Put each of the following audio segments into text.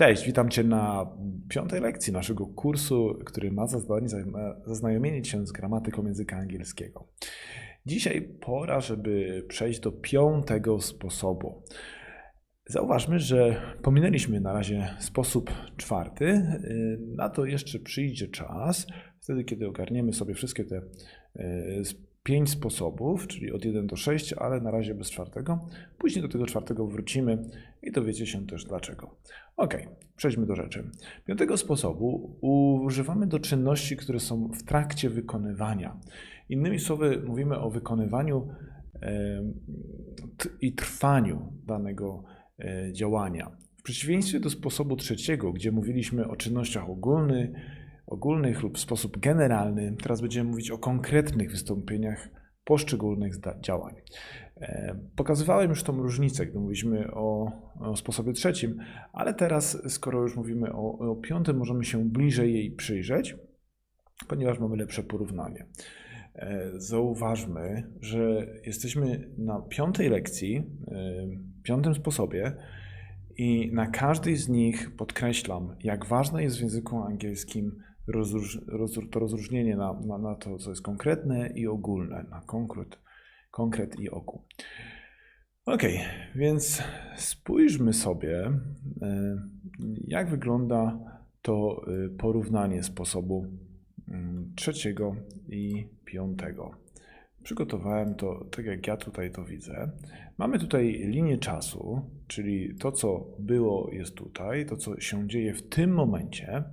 Cześć, witam Cię na piątej lekcji naszego kursu, który ma za zadanie zaznajomienie się z gramatyką języka angielskiego. Dzisiaj pora, żeby przejść do piątego sposobu. Zauważmy, że pominęliśmy na razie sposób czwarty. Na to jeszcze przyjdzie czas, wtedy kiedy ogarniemy sobie wszystkie te e, pięć sposobów, czyli od 1 do 6, ale na razie bez czwartego. Później do tego czwartego wrócimy i dowiecie się też dlaczego. Ok, przejdźmy do rzeczy. Piątego sposobu używamy do czynności, które są w trakcie wykonywania. Innymi słowy, mówimy o wykonywaniu i trwaniu danego e, działania. W przeciwieństwie do sposobu trzeciego, gdzie mówiliśmy o czynnościach ogólnych, ogólnych lub w sposób generalny. Teraz będziemy mówić o konkretnych wystąpieniach poszczególnych działań. E, pokazywałem już tą różnicę, gdy mówiliśmy o, o sposobie trzecim, ale teraz, skoro już mówimy o, o piątym, możemy się bliżej jej przyjrzeć, ponieważ mamy lepsze porównanie. E, zauważmy, że jesteśmy na piątej lekcji, e, piątym sposobie, i na każdej z nich podkreślam, jak ważne jest w języku angielskim rozróż, roz, to rozróżnienie na, na, na, to, co jest konkretne i ogólne, na konkret, konkret i ogół. Ok, więc spójrzmy sobie, e, jak wygląda to e, porównanie sposobu mm, trzeciego i piątego. Przygotowałem to tak, jak ja tutaj to widzę. Mamy tutaj linię czasu, czyli to, co było, jest tutaj, to, co się dzieje w tym momencie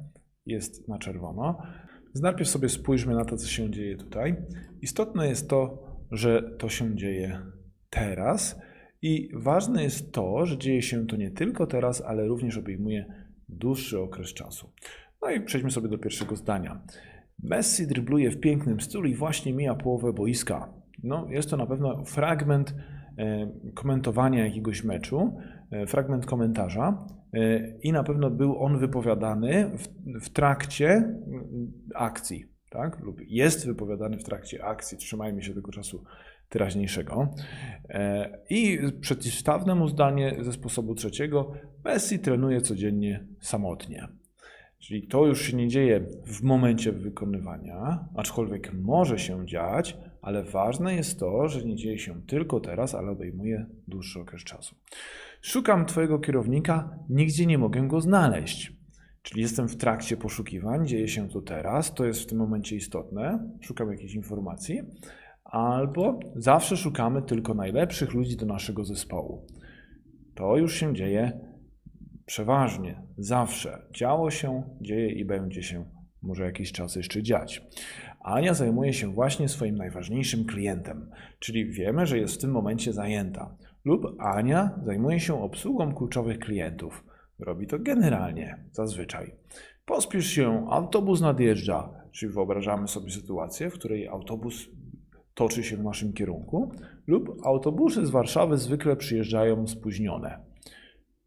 jest na czerwono. Więc najpierw sobie spójrzmy na to, co się dzieje tutaj. Istotne jest to, że to się dzieje teraz i ważne jest to, że dzieje się to nie tylko teraz, ale również obejmuje dłuższy okres czasu. No i przejdźmy sobie do pierwszego zdania. Messi drybluje w pięknym stylu i właśnie mija połowę boiska. No, jest to na pewno fragment e, komentowania jakiegoś meczu, fragment komentarza, E, i na pewno był on wypowiadany w, w trakcie akcji, tak? lub jest wypowiadany w trakcie akcji, trzymajmy się tego czasu teraźniejszego. E, I przeciwstawne mu zdanie ze sposobu trzeciego, Messi trenuje codziennie samotnie. Czyli to już się nie dzieje w momencie wykonywania, aczkolwiek może się dziać, ale ważne jest to, że nie dzieje się tylko teraz, ale obejmuje dłuższy okres czasu. Szukam Twojego kierownika, nigdzie nie mogę go znaleźć. Czyli jestem w trakcie poszukiwań, dzieje się to teraz, to jest w tym momencie istotne, szukam jakiejś informacji, albo zawsze szukamy tylko najlepszych ludzi do naszego zespołu. To już się dzieje przeważnie, zawsze. Działo się, dzieje i będzie się może jakiś czas jeszcze dziać. Ania zajmuje się właśnie swoim najważniejszym klientem, czyli wiemy, że jest w tym momencie zajęta lub Ania zajmuje się obsługą kluczowych klientów. Robi to generalnie, zazwyczaj. Pospiesz się, autobus nadjeżdża, czyli wyobrażamy sobie sytuację, w której autobus toczy się w naszym kierunku, lub autobusy z Warszawy zwykle przyjeżdżają spóźnione.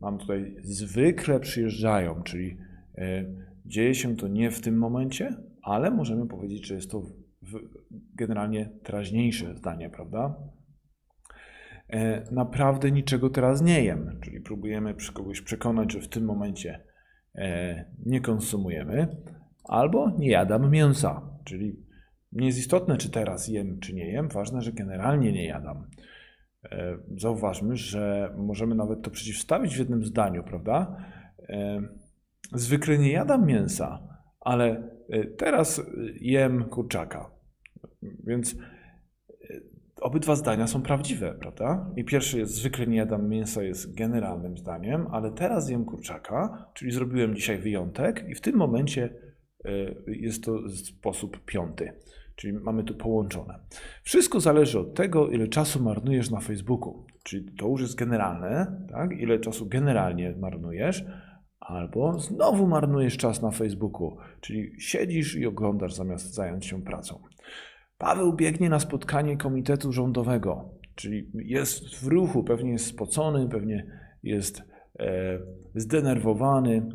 Mam tutaj zwykle przyjeżdżają, czyli e, dzieje się to nie w tym momencie, ale możemy powiedzieć, że jest to generalnie teraźniejsze zdanie, prawda? E, naprawdę niczego teraz nie jem. Czyli próbujemy kogoś przekonać, że w tym momencie e, nie konsumujemy, albo nie jadam mięsa. Czyli nie jest istotne, czy teraz jem, czy nie jem, ważne, że generalnie nie jadam. E, zauważmy, że możemy nawet to przeciwstawić w jednym zdaniu, prawda? Zwykle nie jadam mięsa, ale teraz jem kurczaka. Więc obydwa zdania są prawdziwe, prawda? I pierwszy jest zwykle nie jadam mięsa jest generalnym zdaniem, ale teraz jem kurczaka, czyli zrobiłem dzisiaj wyjątek i w tym momencie e, jest to sposób piąty. Czyli mamy tu połączone. Wszystko zależy od tego, ile czasu marnujesz na Facebooku. Czyli to już jest generalne, tak? Ile czasu generalnie marnujesz, albo znowu marnujesz czas na Facebooku, czyli siedzisz i oglądasz zamiast zająć się pracą. Paweł biegnie na spotkanie komitetu rządowego, czyli jest w ruchu, pewnie jest spocony, pewnie jest e, zdenerwowany,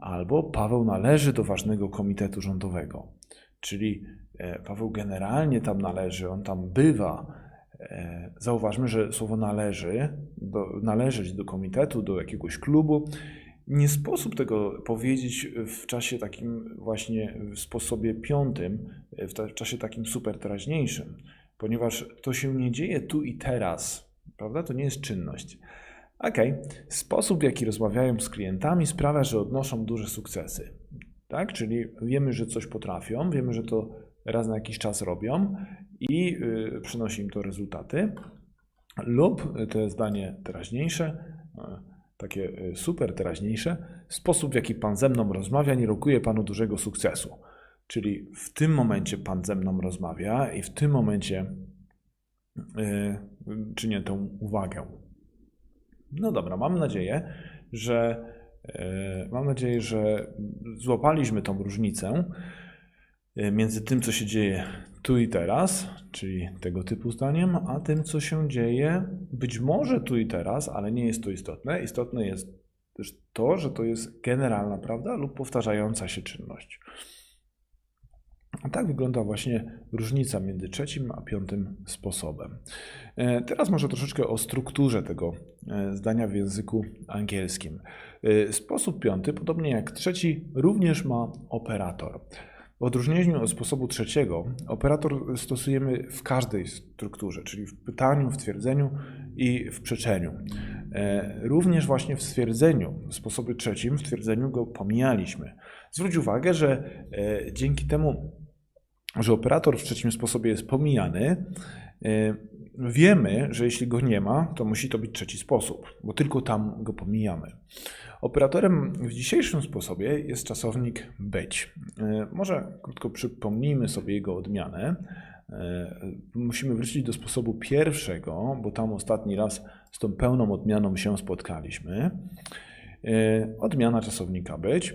albo Paweł należy do ważnego komitetu rządowego, czyli e, Paweł generalnie tam należy, on tam bywa. E, zauważmy, że słowo należy, do, należeć do komitetu, do jakiegoś klubu Nie sposób tego powiedzieć w czasie takim właśnie w sposobie piątym, w, ta, w czasie takim super teraźniejszym, ponieważ to się nie dzieje tu i teraz, prawda? To nie jest czynność. Ok, sposób w jaki rozmawiają z klientami sprawia, że odnoszą duże sukcesy. Tak? Czyli wiemy, że coś potrafią, wiemy, że to raz na jakiś czas robią i yy, przynosi im to rezultaty. Lub to jest zdanie teraźniejsze, takie y, super teraźniejsze, sposób w jaki Pan ze mną rozmawia nie rokuje Panu dużego sukcesu. Czyli w tym momencie Pan ze mną rozmawia i w tym momencie yy, czynię tą uwagę. No dobra, mam nadzieję, że yy, mam nadzieję, że złapaliśmy tą różnicę między tym, co się dzieje tu i teraz, czyli tego typu zdaniem, a tym, co się dzieje być może tu i teraz, ale nie jest to istotne. Istotne jest też to, że to jest generalna prawda lub powtarzająca się czynność. A tak wygląda właśnie różnica między trzecim a piątym sposobem. E, teraz może troszeczkę o strukturze tego e, zdania w języku angielskim. E, sposób piąty, podobnie jak trzeci, również ma operator. W odróżnieniu od sposobu trzeciego, operator stosujemy w każdej strukturze, czyli w pytaniu, w twierdzeniu i w przeczeniu. Również właśnie w stwierdzeniu, w sposobie trzecim, w twierdzeniu go pomijaliśmy. Zwróć uwagę, że dzięki temu że operator w trzecim sposobie jest pomijany, e, wiemy, że jeśli go nie ma, to musi to być trzeci sposób, bo tylko tam go pomijamy. Operatorem w dzisiejszym sposobie jest czasownik być. E, może krótko przypomnijmy sobie jego odmianę. E, musimy wrócić do sposobu pierwszego, bo tam ostatni raz z tą pełną odmianą się spotkaliśmy. Odmiana czasownika być.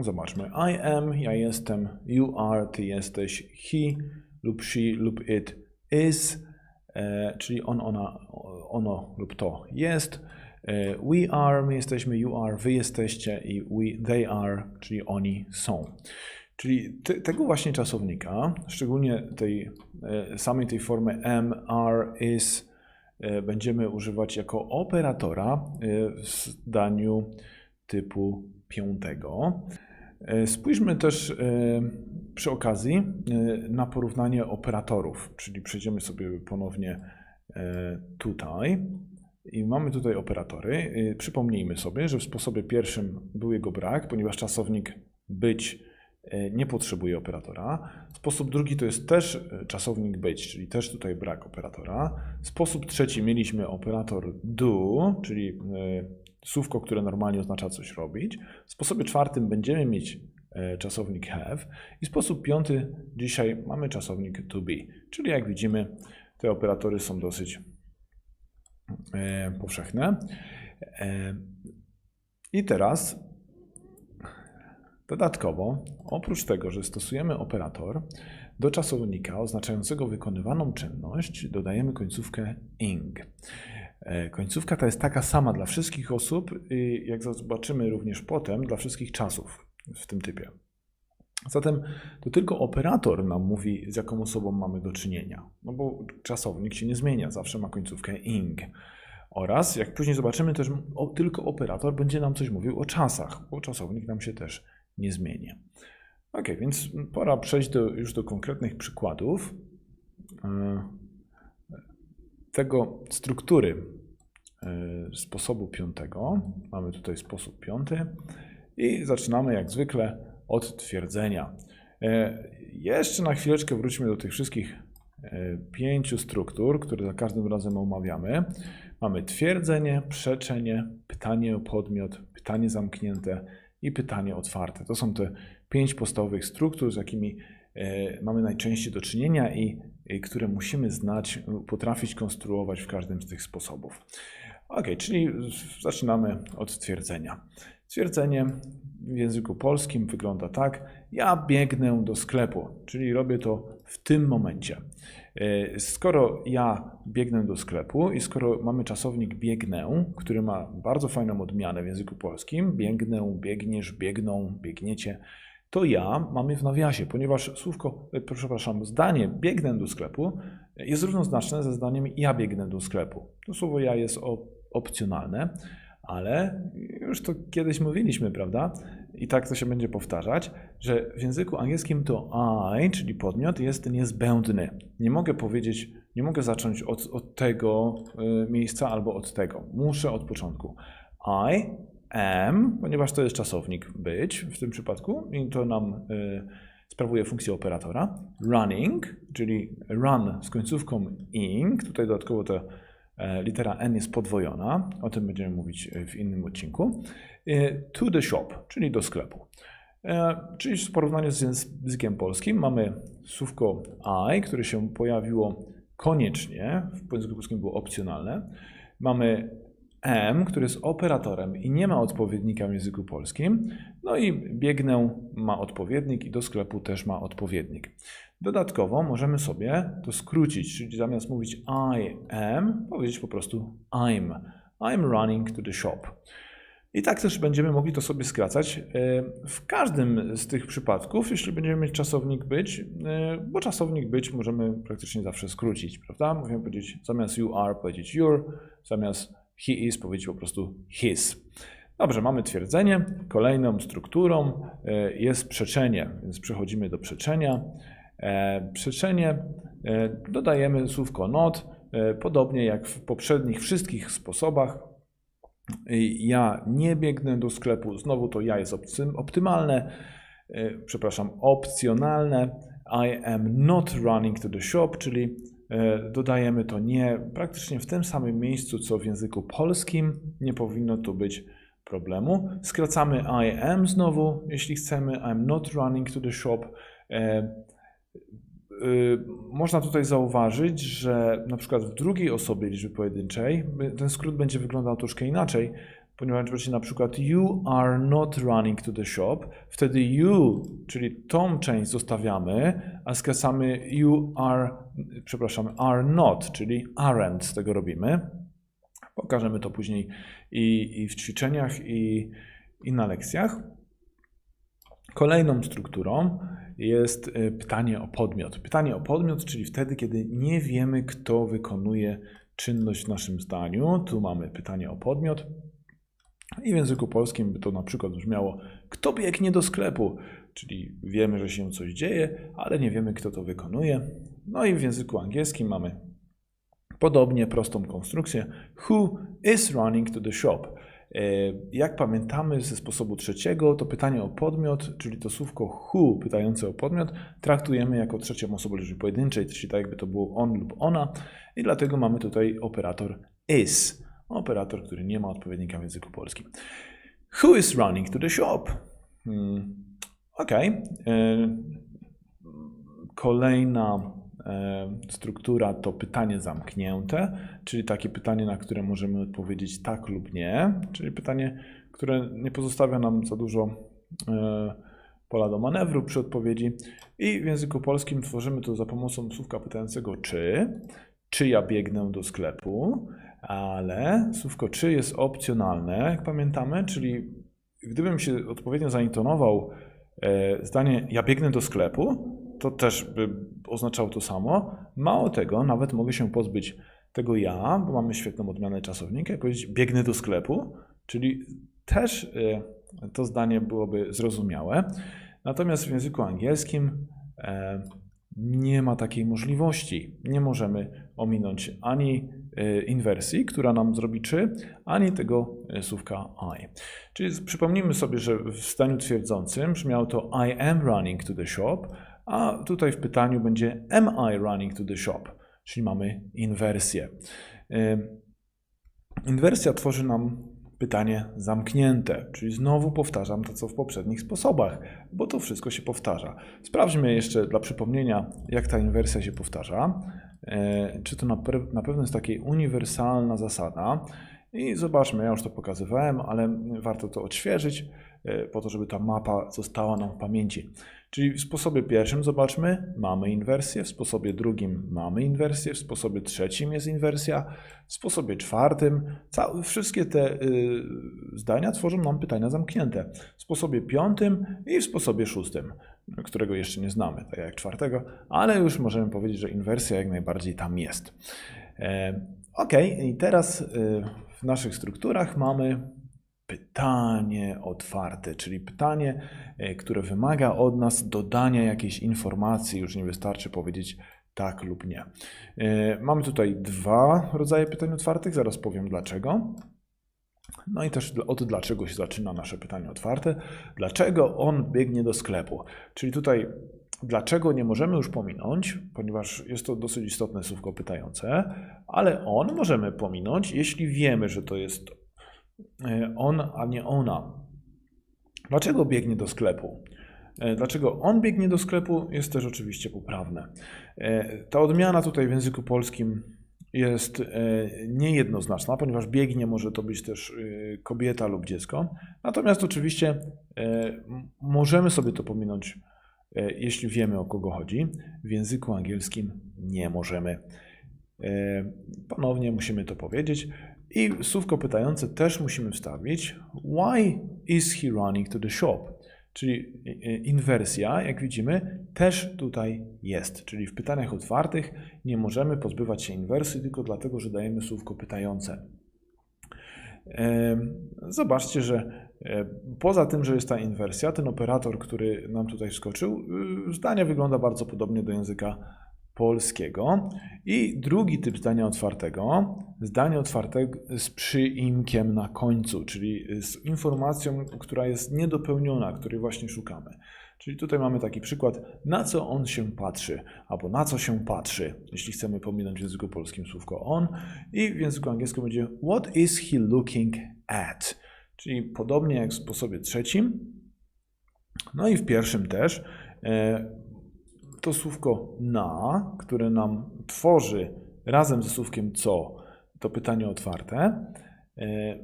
Zobaczmy. I am, ja jestem, you are, ty jesteś, he lub she lub it is, e, czyli on, ona, ono lub to jest. E, we are, my jesteśmy, you are, wy jesteście i we, they are, czyli oni są. Czyli te, tego właśnie czasownika, szczególnie tej e, samej tej formy am, are, is, e, będziemy używać jako operatora e, w zdaniu typu piątego. E, spójrzmy też e, przy okazji e, na porównanie operatorów, czyli przejdziemy sobie ponownie tutaj i mamy tutaj operatory. Przypomnijmy sobie, że w sposobie pierwszym był jego brak, ponieważ czasownik być nie potrzebuje operatora. Sposób drugi to jest też czasownik być, czyli też tutaj brak operatora. Sposób trzeci mieliśmy operator do, czyli słówko, które normalnie oznacza coś robić. W sposobie czwartym będziemy mieć e, czasownik have i sposób piąty dzisiaj mamy czasownik to be. Czyli jak widzimy, te operatory są dosyć e, powszechne. E, I teraz dodatkowo, oprócz tego, że stosujemy operator, do czasownika oznaczającego wykonywaną czynność dodajemy końcówkę ing. E, końcówka ta jest taka sama dla wszystkich osób, jak zobaczymy również potem, dla wszystkich czasów w tym typie. Zatem to tylko operator nam mówi, z jaką osobą mamy do czynienia. No bo czasownik się nie zmienia, zawsze ma końcówkę ing. Oraz, jak później zobaczymy, też tylko operator będzie nam coś mówił o czasach, bo czasownik nam się też nie zmieni. Ok, więc pora przejść do, już do konkretnych przykładów. E, tego struktury e, sposobu piątego. Mamy tutaj sposób piąty i zaczynamy jak zwykle od twierdzenia. E, jeszcze na chwileczkę wróćmy do tych wszystkich e, pięciu struktur, które za każdym razem omawiamy. Mamy twierdzenie, przeczenie, pytanie o podmiot, pytanie zamknięte i pytanie otwarte. To są te pięć podstawowych struktur, z jakimi mamy najczęściej do czynienia i które musimy znać, potrafić konstruować w każdym z tych sposobów. Ok, czyli zaczynamy od twierdzenia. Twierdzenie w języku polskim wygląda tak: Ja biegnę do sklepu, czyli robię to w tym momencie. Y, skoro ja biegnę do sklepu i skoro mamy czasownik biegnę, który ma bardzo fajną odmianę w języku polskim, biegnę, biegniesz, biegną, biegniecie, to ja mamy w nawiasie, ponieważ słówko, e, przepraszam, zdanie biegnę do sklepu jest równoznaczne ze zdaniem ja biegnę do sklepu. To słowo ja jest opcjonalne, Ale już to kiedyś mówiliśmy, prawda? I tak to się będzie powtarzać, że w języku angielskim to I, czyli podmiot, jest niezbędny. Nie mogę powiedzieć, nie mogę zacząć od, od tego y, miejsca albo od tego. Muszę od początku. I am, ponieważ to jest czasownik być w tym przypadku i to nam y, sprawuje funkcję operatora. Running, czyli run z końcówką ing, tutaj dodatkowo ta e, litera n jest podwojona, o tym będziemy mówić w innym odcinku. E, To the shop, czyli do sklepu. E, Czyli w porównaniu z językiem polskim mamy słówko I, które się pojawiło koniecznie, w języku polskim było opcjonalne. Mamy am, który jest operatorem i nie ma odpowiednika w języku polskim. No i biegnę ma odpowiednik i do sklepu też ma odpowiednik. Dodatkowo możemy sobie to skrócić, czyli zamiast mówić I am, powiedzieć po prostu I'm. I'm running to the shop. I tak też będziemy mogli to sobie skracać e, w każdym z tych przypadków, jeśli będziemy mieć czasownik być, e, bo czasownik być możemy praktycznie zawsze skrócić, prawda? Możemy powiedzieć zamiast you are powiedzieć your, zamiast he is powiedzieć po prostu his. Dobrze, mamy twierdzenie. Kolejną strukturą e, jest przeczenie, więc przechodzimy do przeczenia. Przeczenie dodajemy słówko not, podobnie jak w poprzednich wszystkich sposobach. Ja nie biegnę do sklepu, znowu to ja jest optymalne, e, przepraszam, opcjonalne. I am not running to the shop, czyli e, dodajemy to nie praktycznie w tym samym miejscu, co w języku polskim. Nie powinno tu być problemu. Skracamy I am znowu, jeśli chcemy. I am not running to the shop. E, Y, można tutaj zauważyć, że na przykład w drugiej osobie liczby pojedynczej ten skrót będzie wyglądał troszkę inaczej, ponieważ będzie na przykład you are not running to the shop, wtedy you, czyli tą część zostawiamy, a skracamy you are, przepraszam, are not, czyli aren't z tego robimy. Pokażemy to później i, i w ćwiczeniach, i, i na lekcjach. Kolejną strukturą jest e, pytanie o podmiot. Pytanie o podmiot, czyli wtedy, kiedy nie wiemy, kto wykonuje czynność w naszym zdaniu. Tu mamy pytanie o podmiot. I w języku polskim by to na przykład brzmiało: Kto biegnie do sklepu? Czyli wiemy, że się coś dzieje, ale nie wiemy, kto to wykonuje. No i w języku angielskim mamy podobnie prostą konstrukcję: Who is running to the shop? E, jak pamiętamy ze sposobu trzeciego, to pytanie o podmiot, czyli to słówko who pytające o podmiot, traktujemy jako trzecią osobę liczby pojedynczej, czyli tak jakby to było on lub ona i dlatego mamy tutaj operator is, operator, który nie ma odpowiednika w języku polskim. Who is running to the shop? Hmm. Ok. E, kolejna E, struktura to pytanie zamknięte, czyli takie pytanie, na które możemy odpowiedzieć tak lub nie, czyli pytanie, które nie pozostawia nam za dużo e, pola do manewru przy odpowiedzi. I w języku polskim tworzymy to za pomocą słówka pytającego czy, czy ja biegnę do sklepu, ale słówko czy jest opcjonalne, jak pamiętamy, czyli gdybym się odpowiednio zaintonował e, zdanie ja biegnę do sklepu, to też by oznaczało to samo. Mało tego, nawet mogę się pozbyć tego ja, bo mamy świetną odmianę czasownika powiedzieć biegnę do sklepu, czyli też y, to zdanie byłoby zrozumiałe. Natomiast w języku angielskim e, nie ma takiej możliwości. Nie możemy ominąć ani inwersji, która nam zrobi czy, ani tego y, słówka I. Czyli przypomnijmy sobie, że w zdaniu twierdzącym brzmiało to I am running to the shop, a tutaj w pytaniu będzie Am I running to the shop? Czyli mamy inwersję. Inwersja tworzy nam pytanie zamknięte, czyli znowu powtarzam to, co w poprzednich sposobach, bo to wszystko się powtarza. Sprawdźmy jeszcze dla przypomnienia, jak ta inwersja się powtarza. E, czy to na, na pewno jest taka uniwersalna zasada. I zobaczmy, ja już to pokazywałem, ale warto to odświeżyć, e, po to, żeby ta mapa została nam w pamięci. Czyli w sposobie pierwszym zobaczmy, mamy inwersję, w sposobie drugim mamy inwersję, w sposobie trzecim jest inwersja, w sposobie czwartym, całe, wszystkie te y, zdania tworzą nam pytania zamknięte. W sposobie piątym i w sposobie szóstym, którego jeszcze nie znamy, tak jak czwartego, ale już możemy powiedzieć, że inwersja jak najbardziej tam jest. E, ok, i teraz y, w naszych strukturach mamy pytanie otwarte, czyli pytanie, e, które wymaga od nas dodania jakiejś informacji, już nie wystarczy powiedzieć tak lub nie. E, Mamy tutaj dwa rodzaje pytań otwartych, zaraz powiem dlaczego. No i też od dlaczego się zaczyna nasze pytanie otwarte. Dlaczego on biegnie do sklepu? Czyli tutaj dlaczego nie możemy już pominąć, ponieważ jest to dosyć istotne słówko pytające, ale on możemy pominąć, jeśli wiemy, że to jest e, on, a nie ona. Dlaczego biegnie do sklepu? E, Dlaczego on biegnie do sklepu jest też oczywiście poprawne. E, Ta odmiana tutaj w języku polskim jest e, niejednoznaczna, ponieważ biegnie może to być też e, kobieta lub dziecko. Natomiast oczywiście e, możemy sobie to pominąć, jeśli wiemy o kogo chodzi. W języku angielskim nie możemy. Ponownie musimy to powiedzieć. I słówko pytające też musimy wstawić. Why is he running to the shop? Czyli e, inwersja, jak widzimy, też tutaj jest. Czyli w pytaniach otwartych nie możemy pozbywać się inwersji tylko dlatego, że dajemy słówko pytające. Zobaczcie, że e, poza tym, że jest ta inwersja, ten operator, który nam tutaj wskoczył, y, zdanie wygląda bardzo podobnie do języka polskiego. I drugi typ zdania otwartego, zdanie otwarte z przyimkiem na końcu, czyli z informacją, która jest niedopełniona, której właśnie szukamy. Czyli tutaj mamy taki przykład, na co on się patrzy, albo na co się patrzy, jeśli chcemy pominąć w języku polskim słówko on, i w języku angielskim będzie what is he looking at, czyli podobnie jak w sposobie trzecim, no i w pierwszym też, e, to słówko na, które nam tworzy razem ze słówkiem co to pytanie otwarte, e,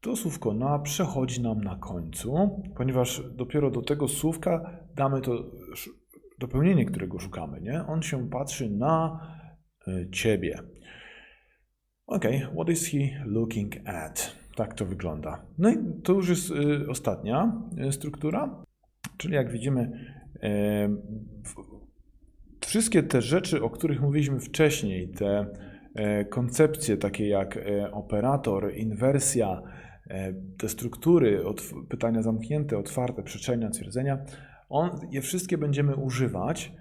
to słówko na przechodzi nam na końcu, ponieważ dopiero do tego słówka damy to dopełnienie, którego szukamy. Nie? On się patrzy na e, ciebie. Ok, what is he looking at? Tak to wygląda. No i to już jest e, ostatnia struktura, czyli jak widzimy, wszystkie te rzeczy, o których mówiliśmy wcześniej, te e, koncepcje takie jak e, operator, inwersja, e, te struktury, pytania zamknięte, otwarte, przeczenia, twierdzenia, on, je wszystkie będziemy używać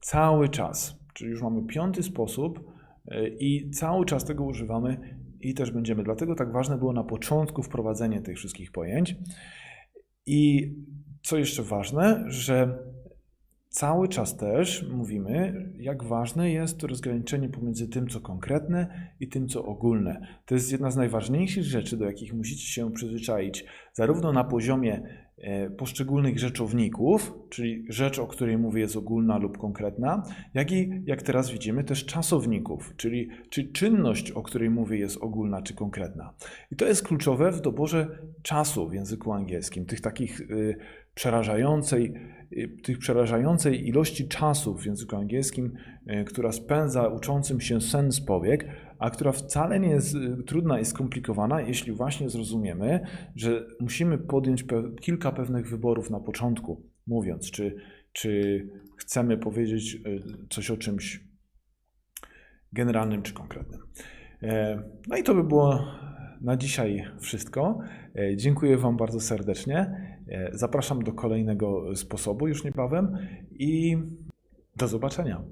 cały czas. Czyli już mamy piąty sposób i cały czas tego używamy i też będziemy. Dlatego tak ważne było na początku wprowadzenie tych wszystkich pojęć. I co jeszcze ważne, że cały czas też mówimy, jak ważne jest to rozgraniczenie pomiędzy tym, co konkretne i tym, co ogólne. To jest jedna z najważniejszych rzeczy, do jakich musicie się przyzwyczaić, zarówno na poziomie poszczególnych rzeczowników, czyli rzecz, o której mówię, jest ogólna lub konkretna, jak i, jak teraz widzimy, też czasowników, czyli czy czynność, o której mówię, jest ogólna czy konkretna. I to jest kluczowe w doborze czasu w języku angielskim, tych takich y, przerażającej, y, tych przerażającej ilości czasu w języku angielskim, y, która spędza uczącym się sens powiek, a która wcale nie jest y, trudna i skomplikowana, jeśli właśnie zrozumiemy, że musimy podjąć kilka pewnych wyborów na początku, mówiąc, czy, czy chcemy powiedzieć y, coś o czymś generalnym czy konkretnym. E, No i to by było na dzisiaj wszystko. E, Dziękuję Wam bardzo serdecznie. E, Zapraszam do kolejnego sposobu już niebawem i do zobaczenia.